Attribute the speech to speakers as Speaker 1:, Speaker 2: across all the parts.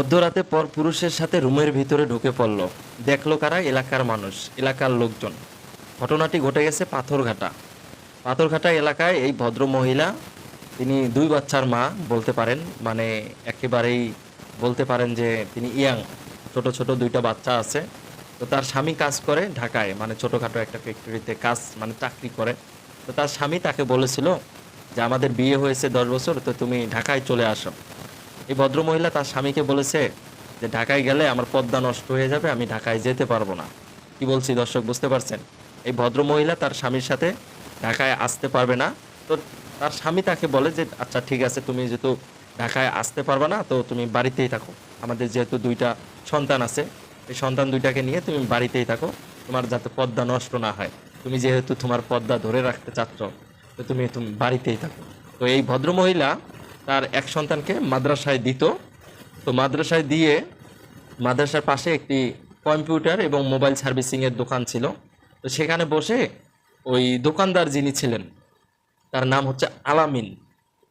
Speaker 1: মধ্যরাতে পর পুরুষের সাথে রুমের ভিতরে ঢুকে পড়ল। দেখল কারা? এলাকার মানুষ, এলাকার লোকজন। ঘটনাটি ঘটে গেছে পাথরঘাটা। পাথরঘাটা এলাকায় এই ভদ্র মহিলা, তিনি দুই বাচ্চার মা বলতে পারেন মানে একেবারেই বলতে পারেন যে তিনি ইয়াং, ছোট ছোট দুইটা বাচ্চা আছে। তো তার স্বামী কাজ করে ঢাকায় মানে ছোটোখাটো একটা ফ্যাক্টরিতে কাজ মানে চাকরি করে। তো তার স্বামী তাকে বলেছিল যে, আমাদের বিয়ে হয়েছে দশ বছর, তো তুমি ঢাকায় চলে আসো। এই ভদ্রমহিলা তার স্বামীকে বলেছে যে ঢাকায় গেলে আমার পদ্মা নষ্ট হয়ে যাবে, আমি ঢাকায় যেতে পারব না। কি বলছি দর্শক, বুঝতে পারছেন? এই ভদ্রমহিলা তার স্বামীর সাথে ঢাকায় আসতে পারবে না। তো তার স্বামী তাকে বলে যে আচ্ছা ঠিক আছে, তুমি যেহেতু ঢাকায় আসতে পারবে না, তো তুমি বাড়িতেই থাকো। আমাদের যেহেতু দুইটা সন্তান আছে, এই সন্তান দুইটাকে নিয়ে তুমি বাড়িতেই থাকো। তোমার যাতে পদ্মা নষ্ট না হয়। তুমি যেহেতু তোমার পদ্মা ধরে রাখতে চাচ্ছ, তো তুমি তুমি বাড়িতেই থাকো। তো এই ভদ্রমহিলা তার এক সন্তানকে মাদ্রাসায় দিত। তো মাদ্রাসায় দিয়ে মাদ্রাসার পাশে একটি কম্পিউটার এবং মোবাইল সার্ভিসিংয়ের দোকান ছিল। তো সেখানে বসে ওই দোকানদার যিনি ছিলেন, তার নাম হচ্ছে আলামিন।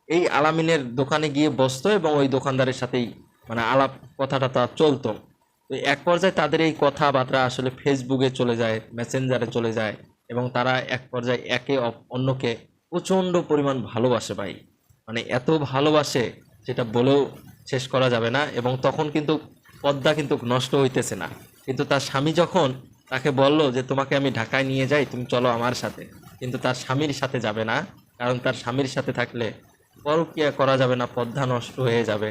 Speaker 1: এই আলামিনের দোকানে গিয়ে বসতো এবং ওই দোকানদারের সাথেই মানে আলাপ কথাটা তা চলতো। তো এক পর্যায়ে তাদের এই কথাবার্তা আসলে ফেসবুকে চলে যায়, মেসেঞ্জারে চলে যায় এবং তারা এক পর্যায়ে একে অন্যকে প্রচণ্ড পরিমাণ ভালোবাসে ভাই। মানে এত ভালোবাসে যেটা বলেও শেষ করা যাবে না এবং তখন কিন্তু পদ্মা কিন্তু নষ্ট হইতেছে না। কিন্তু তার স্বামী যখন তাকে বলল যে, তোমাকে আমি ঢাকায় নিয়ে যাই, তুমি চলো আমার সাথে। কিন্তু তার স্বামীর সাথে যাবে না, কারণ তার স্বামীর সাথে থাকলে পরকিয়া করা যাবে না, পদ্মা নষ্ট হয়ে যাবে।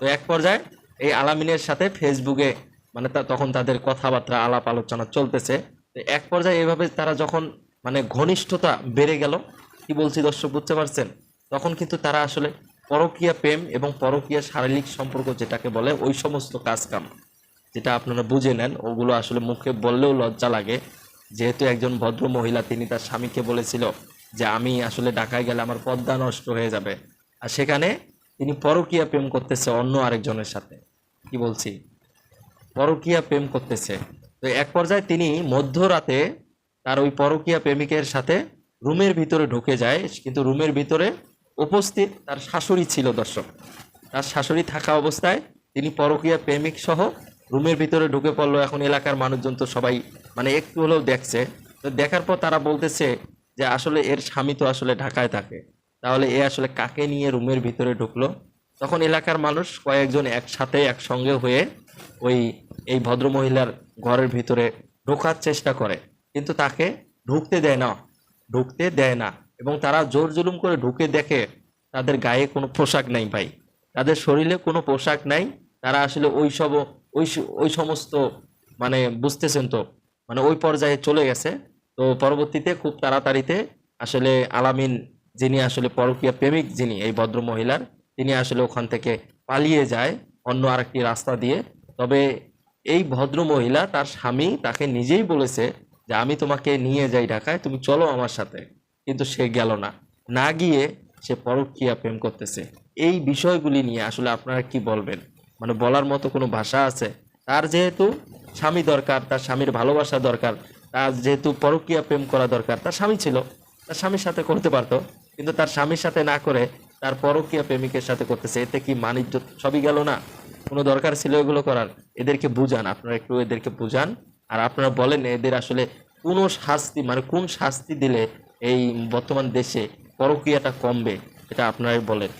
Speaker 1: তো এক পর্যায়ে এই আলামিনের সাথে ফেসবুকে মানে তখন তাদের কথাবার্তা, আলাপ আলোচনা চলতেছে। তো এক পর্যায়ে এভাবে তারা যখন মানে ঘনিষ্ঠতা বেড়ে গেল, কি বলছি দর্শক, বুঝতে পারছেন? তখন কিন্তু তারা আসলে পরকীয়া প্রেম এবং পরকীয়া শারীরিক সম্পর্ক যেটাকে বলে, ওই সমস্ত কাজকাম যেটা আপনারা বুঝে নেন, ওগুলো আসলে মুখে বললেও লজ্জা লাগে। যেহেতু একজন ভদ্র মহিলা, তিনি তার স্বামীকে বলেছিল যে, আমি আসলে ঢাকায় গেলে আমার পদ্মা নষ্ট হয়ে যাবে। আর সেখানে তিনি পরকীয়া প্রেম করতেছে অন্য আরেকজনের সাথে। কি বলছি? পরকীয়া প্রেম করতেছে। তো এক পর্যায়ে তিনি মধ্যরাতে তার ওই পরকীয়া প্রেমিকের সাথে রুমের ভিতরে ঢুকে যায়, কিন্তু রুমের ভিতরে উপস্থিত তার শাশুড়ি ছিল দর্শক। তার শাশুড়ি থাকা অবস্থায় তিনি পরকীয়া প্রেমিক সহ রুমের ভিতরে ঢুকে পড়ল। এখন এলাকার মানুষজন তো সবাই মানে একটু হলেও দেখছে। তো দেখার পর তারা বলতেছে যে আসলে এর স্বামী তো আসলে ঢাকায় থাকে। তাহলে এ আসলে কাকে নিয়ে রুমের ভিতরে ঢুকলো? তখন এলাকার মানুষ কয়েকজন একসাথে, একসঙ্গে হয়ে ওই, এই ভদ্রমহিলার ঘরের ভিতরে ঢোকার চেষ্টা করে। কিন্তু তাকে ঢুকতে দেয় না, ঢুকতে দেয় না। এবং তারা জোর জুলুম করে ঢুকে দেখে তাদের গায়ে কোনো পোশাক নাই ভাই। তাদের শরীরে কোনো পোশাক নাই। তারা আসলে ওই সব ওই ওই সমস্ত মানে বুঝতেছেন তো মানে ওই পর্যায়ে চলে গেছে। তো পরবর্তীতে খুব তাড়াতাড়িতে আসলে আলামিন যিনি আসলে পরকীয়া প্রেমিক যিনি, এই ভদ্র মহিলার, তিনি আসলে ওখান থেকে পালিয়ে যায় অন্য আরেকটি রাস্তা দিয়ে। তবে এই ভদ্র মহিলা তার স্বামী তাকে নিজেই বলেছে যে, আমি তোমাকে নিয়ে যাই ঢাকায়, তুমি চলো আমার সাথে। কিন্তু সে গেল না। না গিয়ে সে পরকীয়া প্রেম করতেছে। এই বিষয়গুলি নিয়ে আসলে আপনারা কি বলবেন? মানে বলার মতো কোনো ভাষা আছে? তার যেহেতু স্বামী দরকার, তার স্বামীর ভালোবাসা দরকার, তার যেহেতু পরকীয়া প্রেম করা দরকার, তার স্বামী ছিল, তার স্বামীর সাথে করতে পারতো। কিন্তু তার স্বামীর সাথে না করে তার পরকীয়া প্রেমিকের সাথে করতেছে, এতে কি মানিজ্য সবই গেল না? কোনো দরকার ছিল এগুলো করার? এদেরকে বুঝান, আপনারা একটু এদেরকে বুঝান। আর আপনারা বলেন এদের আসলে কোনো শাস্তি মানে কোন শাস্তি দিলে এই বর্তমান দেশে পরকীয়াটা কমবে এটা আপনারাই বলেন।